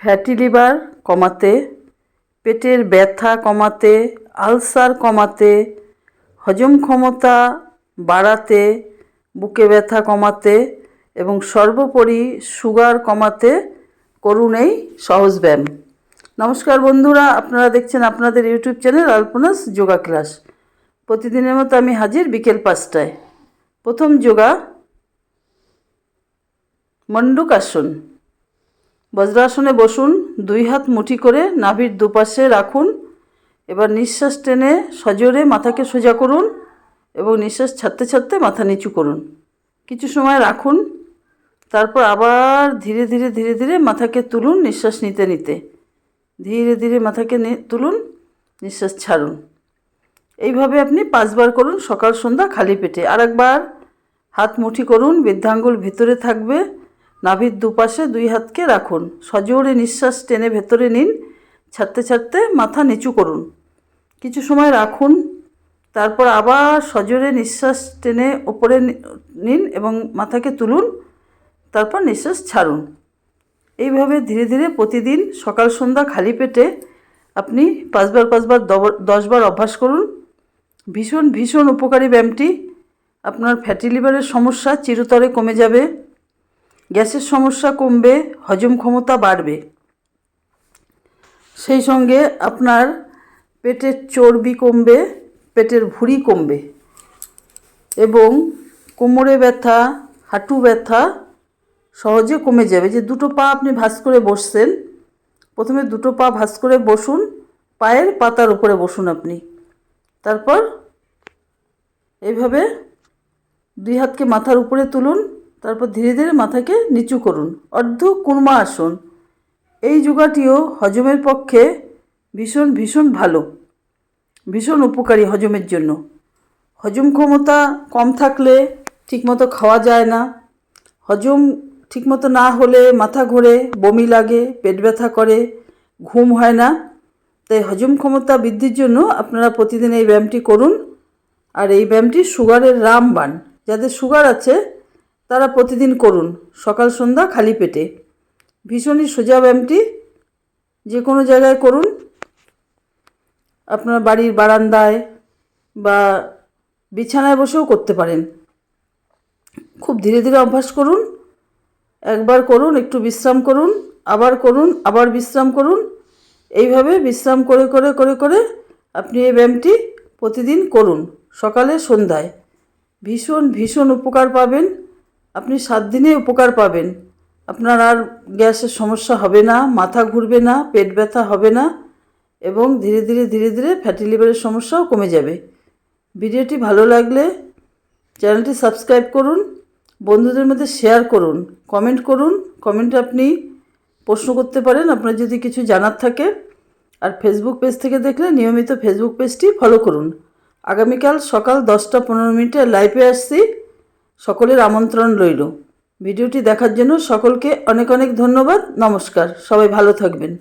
Fatty liver কমাতে, পেটের ব্যথা কমাতে, আলসার কমাতে, হজম ক্ষমতা বাড়াতে, বুকে ব্যথা কমাতে এবং সর্বোপরি সুগার কমাতে করুন এই সহজ ব্যায়াম। নমস্কার বন্ধুরা, আপনারা দেখছেন আপনাদের YouTube channel Alpanas yoga class. প্রতিদিনের মতো আমি হাজির বিকেল পাঁচটায়। প্রথম যোগা মণ্ডুকাসন বজ্রাসনে বসুন, দুই হাত মুঠি করে নাভির দুপাশে রাখুন। এবার নিঃশ্বাস টেনে সজোরে মাথাকে সোজা করুন এবং নিঃশ্বাস ছাড়তে ছাড়তে মাথা নিচু করুন। কিছু সময় রাখুন, তারপর আবার ধীরে ধীরে ধীরে ধীরে মাথাকে তুলুন নিঃশ্বাস নিতে নিতে। ধীরে ধীরে মাথাকে তুলুন, নিঃশ্বাস ছাড়ুন। এইভাবে আপনি পাঁচবার করুন সকাল সন্ধ্যা খালি পেটে। আরেকবার হাত মুঠি করুন, বৃদ্ধাঙ্গুল ভিতরে থাকবে। নাভির দুপাশে দুই হাতকে রাখুন। সজোরে নিঃশ্বাস টেনে ভেতরে নিন। ছাড়তে ছাড়তে মাথা নিচু করুন। কিছু সময় রাখুন। তারপর আবার সজোরে নিঃশ্বাস টেনে ওপরে নিন এবং মাথাকে তুলুন। তারপর নিঃশ্বাস ছাড়ুন। এইভাবে ধীরে ধীরে প্রতিদিন সকাল, সন্ধ্যা খালি পেটে আপনি পাঁচবার পাঁচবার দশবার অভ্যাস করুন। ভীষণ ভীষণ উপকারী ব্যায়ামটি। আপনার ফ্যাটি লিভারের সমস্যা চিরতরে কমে যাবে। গ্যাসের সমস্যা কমবে, হজম ক্ষমতা বাড়বে। সেই সঙ্গে আপনার পেটের চর্বি কমবে, পেটের ভুঁড়ি কমবে এবং কোমরে ব্যথা, হাঁটু ব্যথা সহজে কমে যাবে। যে দুটো পা আপনি ভাঁজ করে বসছেন, প্রথমে দুটো পা ভাঁজ করে বসুন, পায়ের পাতার উপরে বসুন আপনি। তারপর এইভাবে দুই হাতকে মাথার উপরে তুলুন তারপর ধীরে ধীরে মাথাকে নিচু করুন। অর্ধ কুর্মা আসন। এই যোগাটিও হজমের পক্ষে ভীষণ ভীষণ ভালো। ভীষণ উপকারী হজমের জন্য। হজম ক্ষমতা কম থাকলে ঠিকমতো খাওয়া যায় না। হজম ঠিকমতো না হলে মাথা ঘোরে, বমি লাগে, পেট ব্যথা করে, ঘুম হয় না। তাই হজম ক্ষমতা বৃদ্ধির জন্য আপনারা প্রতিদিন এই ব্যায়ামটি করুন। আর এই ব্যায়ামটি সুগারের রামবাণ। যাদের সুগার আছে তারা প্রতিদিন করুন। সকাল, সন্ধ্যা খালি পেটে। ভীষণই সোজা ব্যায়ামটি যে কোনো জায়গায় করুন। আপনার বাড়ির বারান্দায় বা বিছানায় বসেও করতে পারেন। খুব ধীরে ধীরে অভ্যাস করুন। একবার করুন, একটু বিশ্রাম করুন, আবার করুন, আবার বিশ্রাম করুন। এইভাবে বিশ্রাম করে করে করে করে আপনি এই ব্যায়ামটি প্রতিদিন করুন। সকালে, সন্ধ্যায়। ভীষণ ভীষণ উপকার পাবেন। আপনি সাত দিনে উপকার পাবেন। আপনার আর গ্যাসের সমস্যা হবে না, মাথা ঘুরবে না, পেট ব্যথা হবে না এবং ধীরে ধীরে ধীরে ধীরে ফ্যাটি লিভারের সমস্যাও কমে যাবে। ভিডিওটি ভালো লাগলে চ্যানেলটি সাবস্ক্রাইব করুন, বন্ধুদের মধ্যে শেয়ার করুন কমেন্ট করুন কমেন্টে আপনি প্রশ্ন করতে পারেন, আপনার যদি কিছু জানার থাকে। আর ফেসবুক পেজ থেকে দেখলে নিয়মিত ফেসবুক পেজটি ফলো করুন। আগামীকাল সকাল দশটা পনেরো মিনিটে লাইভে আসছি। সকলের আমন্ত্রণ রইল। ভিডিওটি দেখার জন্য সকলকে অনেক অনেক ধন্যবাদ। নমস্কার। সবাই ভালো থাকবেন।